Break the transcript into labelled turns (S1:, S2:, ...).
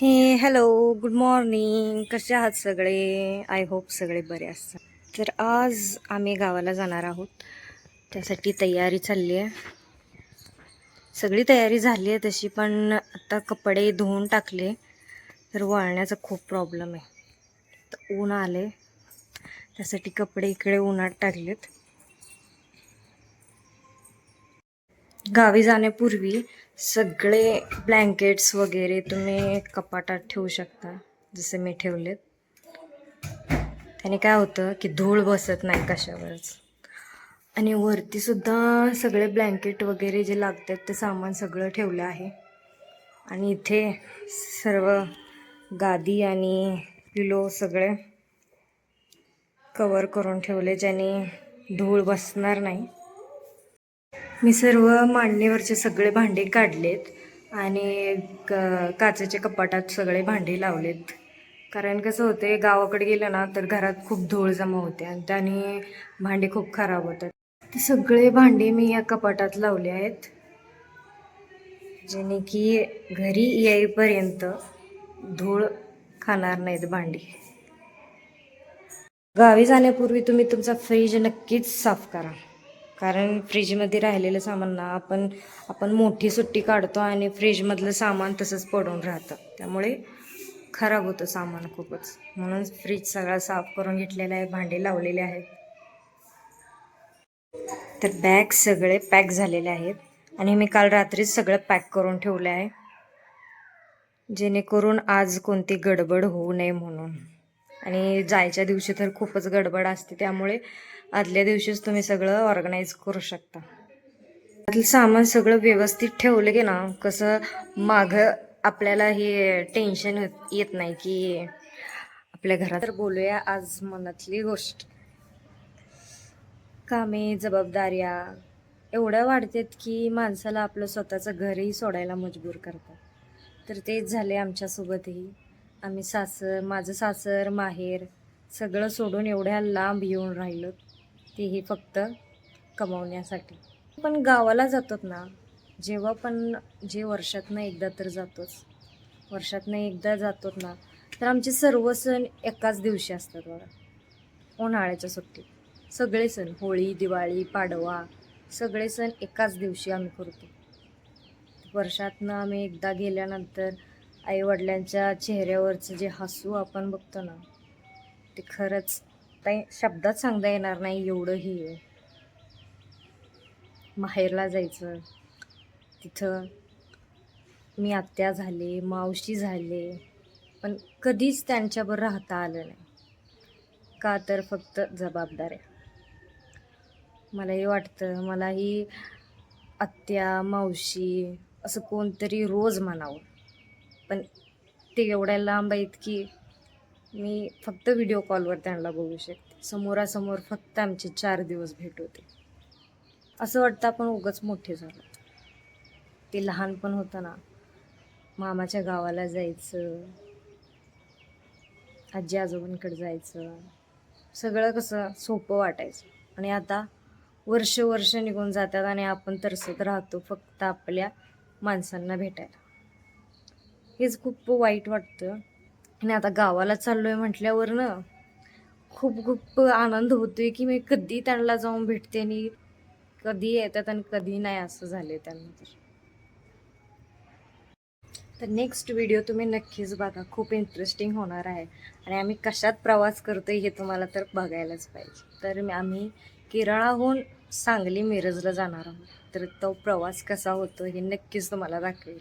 S1: हे hello good morning कसे आहात सगळे? आय होप सगळे बरे असतात. तर आज आम्ही गावाला जाणार आहोत. त्यासाठी तयारी चालली आहे. सगळी तयारी झाली आहे तशी पण आता कपडे धुवून टाकले तर वाळण्याचा खूप प्रॉब्लेम आहे. तर ऊन आले त्यासाठी कपडे इकडे उन्हात टाकलेत. गावी जाण्यापूर्वी सगळे ब्लँकेट्स वगैरे तुम्ही कपाटात ठेवू शकता जसे मी ठेवलेत. त्याने काय होतं की धूळ बसत नाही कशावरच. आणि वरतीसुद्धा सगळे ब्लँकेट वगैरे जे लागतात ते सामान सगळं ठेवलं आहे. आणि इथे सर्व गादी आणि पिलो सगळे कवर करून ठेवले ज्याने धूळ बसणार नाही. मी सर्व मांडणीवरचे सगळे भांडे काढलेत आणि क काचेच्या कपाटात सगळे भांडे लावलेत. कारण कसं होते गावाकडे गेलं ना तर घरात खूप धूळ जमा होते आणि त्याने भांडे खूप खराब होतात. ते सगळे भांडे मी या कपाटात लावले आहेत जेणे की घरी येईपर्यंत धूळ खाणार नाहीत भांडी. गावी जाण्यापूर्वी तुम्ही तुमचा फ्रीज नक्कीच साफ करा. कारण फ्रीजमध्ये राहिलेलं सामान ना आपण आपण मोठी सुट्टी काढतो आणि फ्रीजमधलं सामान तसंच पडून राहतं. त्यामुळे खराब होतं सामान खूपच. म्हणून फ्रीज सगळा साफ करून घेतलेला आहे भांडे लावलेले आहेत. तर बॅग सगळे पॅक झालेले आहेत आणि मी काल रात्रीच सगळं पॅक करून ठेवलं आहे. जेणेकरून आज कोणती गडबड होऊ नये म्हणून. आणि जायच्या दिवशी तर खूपच गडबड असते त्यामुळे आदल्या दिवशीच तुम्ही सगळं ऑर्गनाईज करू शकता. त्यातलं सामान सगळं व्यवस्थित ठेवलं की ना कसं मागं आपल्याला हे टेन्शन येत नाही की आपल्या घरात. तर बोलूया आज मनातली गोष्ट. कामे जबाबदाऱ्या एवढ्या वाढतात की माणसाला आपलं स्वतःचं घरही सोडायला मजबूर करतात. तर तेच झाले आमच्यासोबतही. आम्ही सासर माझं सासर माहेर सगळं सोडून एवढ्या लांब येऊन राहिलो. तेही फक्त कमवण्यासाठी. पण गावाला जातोत ना जेव्हा पण जे वर्षातनं एकदा तर जातोच. वर्षातनं एकदा जातोत ना तर आमचे सर्व सण एकाच दिवशी असतात बघा. उन्हाळ्याच्या सुट्टीत. सगळे सण होळी दिवाळी पाडवा सगळे सण एकाच दिवशी आम्ही करतो. वर्षातनं आम्ही एकदा गेल्यानंतर आईवडिलांच्या चेहऱ्यावरचं जे हसू आपण बघतो ना ते खरंच काही शब्दात सांगता येणार नाही एवढंही आहे. माहेरला जायचं तिथं मी आत्या झाले मावशी झाले पण कधीच त्यांच्यावर राहता आलं नाही. का तर फक्त जबाबदाऱ्या. मलाही वाटतं मलाही आत्या मावशी असं कोणतरी रोज म्हणावं. पण ते एवढ्या लांब आहेत की मी फक्त व्हिडिओ कॉलवर त्यांना बघू शकते. समोरासमोर फक्त आमचे चार दिवस भेट होते. असं वाटतं आपण उगच मोठे झालो. ते लहानपण होतं ना मामाच्या गावाला जायचं आजी आजोबांकडे जायचं सगळं कसं सोपं वाटायचं. आणि आता वर्ष वर्ष निघून जातात आणि आपण तरसत राहतो फक्त आपल्या माणसांना भेटायला. हेच खूप वाईट वाटतं. आणि आता गावाला चाललो आहे म्हटल्यावर ना खूप खूप आनंद होतोय की मी कधी त्यांना जाऊन भेटते आणि कधी येतात आणि कधी नाही असं झाले त्यांना तर. तर नेक्स्ट व्हिडिओ तुम्ही नक्कीच बघा. खूप इंटरेस्टिंग होणार आहे. आणि आम्ही कशात प्रवास करतोय हे तुम्हाला तर बघायलाच पाहिजे. तर आम्ही केरळाहून सांगली मिरजला जाणार आहोत. तर तो प्रवास कसा होतो हे नक्कीच तुम्हाला दाखवेल.